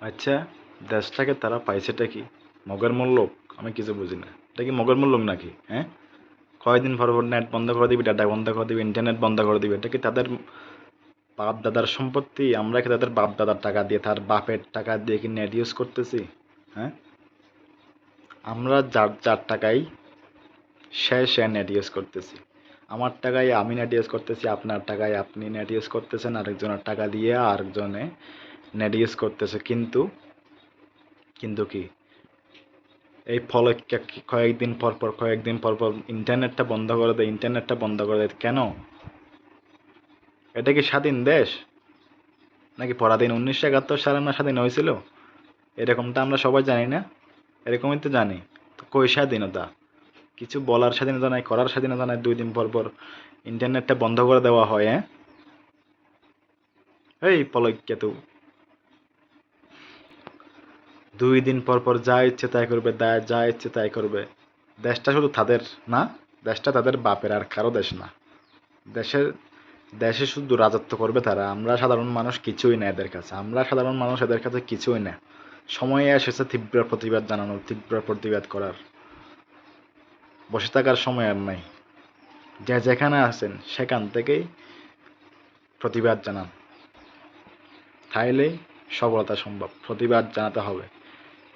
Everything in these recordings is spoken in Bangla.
আচ্ছা দেশটাকে তারা পাইছেটা কি? মগের মূল্যক আমি কিছু বুঝি না। এটা কি মগের মূল্যক নাকি? হ্যাঁ? কয়েকদিন পর পর নেট বন্ধ করে দিবি ডাটা বন্ধ করে দিবি ইন্টারনেট বন্ধ করে দিবি। এটা কি তাদের বাপ দাদার সম্পত্তি? আমরা কি তাদের বাপ দাদার টাকা দিয়ে, তার বাপের টাকা দিয়ে কি নেট ইউজ করতেছি? হ্যাঁ? আমরা যার যার টাকাই সে সে নেট ইউজ করতেছি। আমার টাকায় আমি নেট ইউজ করতেছি, আপনার টাকায় আপনি নেট ইউজ করতেছেন, আরেকজনের টাকা দিয়ে আরেকজনে ইউজ করতেছে, কিন্তু কিন্তু কি? এই ফলে কয়েকদিন পর পর, কয়েকদিন পর পর ইন্টারনেটটা বন্ধ করে দেয়, ইন্টারনেটটা বন্ধ করে দেয়, কেন? এটা কি স্বাধীন দেশ? নাকি পরাধীন? উনিশশো একাত্তর সালে না স্বাধীন হয়েছিল? এরকমটা আমরা সবাই জানি না। এরকমই তো জানি। তো কই স্বাধীনতা? কিছু বলার স্বাধীনতা নাই, করার স্বাধীনতা নাই, দুই দিন পর পর ইন্টারনেটটা বন্ধ করে দেওয়া হয় হ্যাঁ? এই পলক তো দুই দিন পর পর যা ইচ্ছে তাই করবে, দা- যা ইচ্ছে তাই করবে। দেশটা শুধু তাদের না, দেশটা তাদের বাপের আর কারও দেশ না। দেশের, দেশে শুধু রাজত্ব করবে তারা। আমরা সাধারণ মানুষ কিছুই না এদের কাছে। আমরা সাধারণ মানুষ এদের কাছে কিছুই না। সময়ে এসেছে তীব্র প্রতিবাদ জানানোর তীব্র প্রতিবাদ করার। বসে থাকার সময় আর নাই। যে যেখানে আছেন, সেখান থেকেই প্রতিবাদ জানান। তাইলেই সফলতা সম্ভব। প্রতিবাদ জানাতে হবে।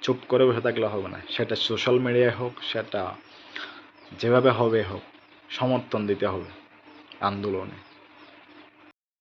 চুপ করে বসে থাকলে হবে না। সেটা সোশ্যাল মিডিয়ায় হোক, সেটা যেভাবে হবে হোক, সমর্থন দিতে হবে আন্দোলনে।